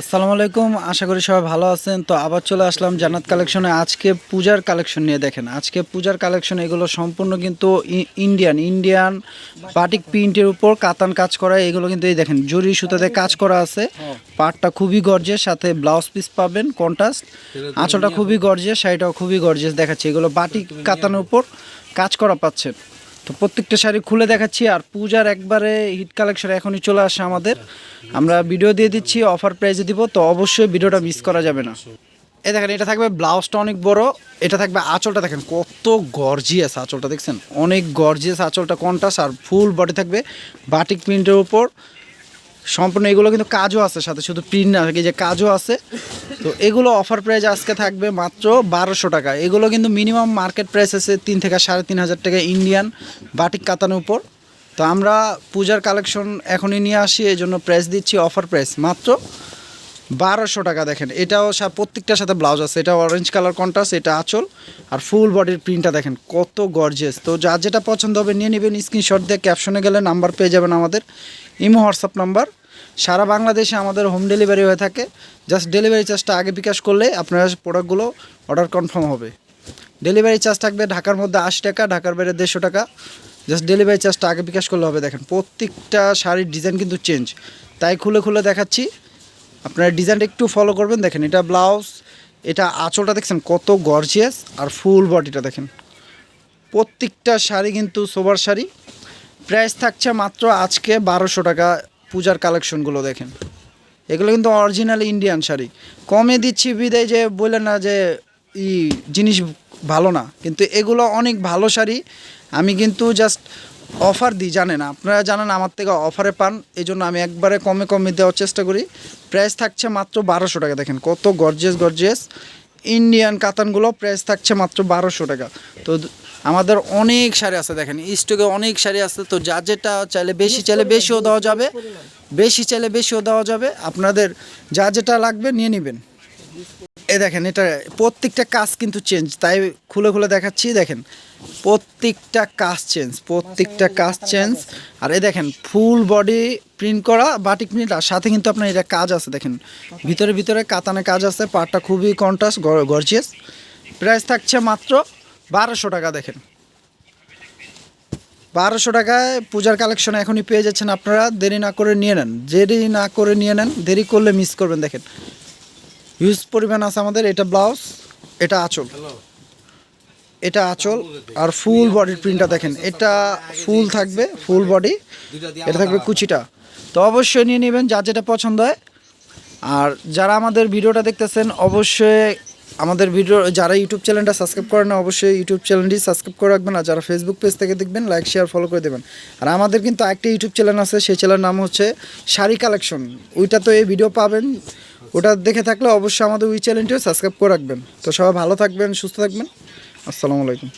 আসসালামু আলাইকুম, আশা করি সবাই ভালো আছেন। তো আবার চলে আসলাম জান্নাত কালেকশনে। আজকে পূজার কালেকশন নিয়ে দেখেন। আজকে পূজার কালেকশন এগুলো সম্পূর্ণ কিন্তু ইন্ডিয়ান ইন্ডিয়ান বাটিক প্রিন্টের উপর কাতান কাজ করা, এগুলো কিন্তু এই দেখেন, জরি সুতাতে কাজ করা আছে। পাটটা খুবই গর্জের সাথে ব্লাউজ পিস পাবেন কন্ট্রাস্ট আঁচলটা খুবই গর্জের শাড়িটাও খুবই গর্জেস দেখাচ্ছে। এগুলো বাটিক কাতানের উপর কাজ করা পাচ্ছেন। তো প্রত্যেকটা শাড়ি খুলে দেখাচ্ছি আর পূজার একবারে হিট কালেকশন এখনই চলে আসে আমাদের। আমরা ভিডিও দিয়ে দিচ্ছি অফার প্রাইসে দিব, তো অবশ্যই ভিডিওটা মিস করা যাবে না। এ দেখেন, এটা থাকবে ব্লাউজটা অনেক বড়, এটা থাকবে আঁচলটা দেখেন, কত গর্জিয়াস আঁচলটা, দেখছেন? অনেক গর্জিয়াস আঁচলটা কন্টাস আর ফুল বডি থাকবে বাটিক প্রিন্টের উপর। সম্পূর্ণ এগুলো কিন্তু কাজও আছে সাথে, শুধু প্রিন্ট না যে কাজও আছে। তো এগুলো অফার প্রাইস আজকে থাকবে মাত্র বারোশো টাকা। এগুলো কিন্তু মিনিমাম মার্কেট প্রাইস আছে তিন থেকে সাড়ে তিন হাজার টাকা ইন্ডিয়ান বাটিক কাতানোর উপর। তো আমরা পূজার কালেকশন এখনই নিয়ে আসি, এই জন্য প্রাইস দিচ্ছি অফার প্রাইস মাত্র বারোশো টাকা দেখেন। এটাও প্রত্যেকটার সাথে ব্লাউজ আছে এটা অরেঞ্জ কালার কন্ট্রাস্ট এটা আঁচল। আর ফুল বডির প্রিন্টটা দেখেন, কত গর্জেস তো যার যেটা পছন্দ হবে নিয়ে নেবেন স্ক্রিনশট দিয়ে ক্যাপশনে গেলে নাম্বার পেয়ে যাবেন আমাদের। ইমো হোয়াটসঅ্যাপ নাম্বার সারা বাংলাদেশে আমাদের হোম ডেলিভারি হয়ে থাকে। জাস্ট ডেলিভারি চার্জটা আগে বিকাশ করলে আপনার প্রোডাক্টগুলো অর্ডার কনফার্ম হবে। ডেলিভারি চার্জ থাকবে ঢাকার মধ্যে আশি টাকা, ঢাকার বাইরে দেড়শো টাকা। জাস্ট ডেলিভারি চার্জটা আগে বিকাশ করলে হবে, দেখেন প্রত্যেকটা শাড়ির ডিজাইন কিন্তু চেঞ্জ তাই খুলে খুলে দেখাচ্ছি। আপনারা ডিজাইনটা একটু ফলো করবেন, দেখেন এটা ব্লাউজ এটা আঁচলটা দেখছেন কত গর্জিয়াস আর ফুল বডিটা দেখেন। প্রত্যেকটা শাড়ি কিন্তু সোবার শাড়ি। প্রাইস থাকছে মাত্র আজকে বারোশো টাকা। পূজার কালেকশনগুলো দেখেন। এগুলো কিন্তু অরিজিনাল ইন্ডিয়ান শাড়ি। কমে দিচ্ছি বিদায় যে বললেন না যে ই জিনিস ভালো না, কিন্তু এগুলো অনেক ভালো শাড়ি। আমি কিন্তু জাস্ট অফার দিই, জানেন, আপনারা জানেন আমার থেকে অফারে পান এই জন্য আমি একবারে কমে কমে দেওয়ার চেষ্টা করি। প্রাইস থাকছে মাত্র বারোশো টাকা, দেখেন কত গর্জেস গর্জিয়াস ইন্ডিয়ান কাতানগুলো প্রাইস থাকছে মাত্র বারোশো টাকা। তো আমাদের অনেক শাড়ি আছে দেখেন স্টকে অনেক শাড়ি আছে, তো যা যেটা চাইলে বেশি চাইলে বেশিও দেওয়া যাবে, বেশি চাইলে বেশিও দেওয়া যাবে। আপনাদের যা যেটা লাগবে নিয়ে নেবেন। এ দেখেন, এটা প্রত্যেকটা কাজ কিন্তু চেঞ্জ তাই খুলে খুলে দেখাচ্ছি, দেখেন। প্রত্যেকটা কাজ চেঞ্জ প্রত্যেকটা কাজ চেঞ্জ আর এই দেখেন ফুল বডি প্রিন্ট করা বাটিক প্রিন্ট আর সাথে কিন্তু আপনার এটা কাজ আছে, দেখেন। ভিতরে ভিতরে কাতানে কাজ আছে, পাটটা খুবই কন্ট্রাস্ট গর্জিয়াস প্রাইস থাকছে মাত্র বারোশো টাকা, দেখেন। বারোশো টাকায় পূজার কালেকশন এখনই পেয়ে যাচ্ছেন আপনারা, দেরি না করে নিয়ে নেন। দেরি না করে নিয়ে নেন, দেরি করলে মিস করবেন, দেখেন। হিউজ পরিমাণ আছে আমাদের এটা ব্লাউজ এটা আঁচল। এটা আঁচল আর ফুল বডির প্রিন্টটা দেখেন এটা ফুল থাকবে ফুল বডি এটা থাকবে কুচিটা। তো অবশ্যই নিয়ে নেবেন যার যেটা পছন্দ হয়। আর যারা আমাদের ভিডিওটা দেখতেছেন অবশ্যই আমাদের ভিডিও যারা ইউটিউব চ্যানেলটা সাবস্ক্রাইব করেন না অবশ্যই ইউটিউব চ্যানেলটি সাবস্ক্রাইব করে রাখবেন। আর যারা ফেসবুক পেজ থেকে দেখবেন লাইক শেয়ার ফলো করে দেবেন। আর আমাদের কিন্তু একটা ইউটিউব চ্যানেল আছে সেই চ্যানেলের নাম হচ্ছে শাড়ি কালেকশন। ওইটা তো এই ভিডিও পাবেন। ওটা দেখে থাকলে অবশ্যই আমাদের ওই চ্যানেলটিও সাবস্ক্রাইব করে রাখবেন। তো সবাই ভালো থাকবেন, সুস্থ থাকবেন। আসসালামু আলাইকুম।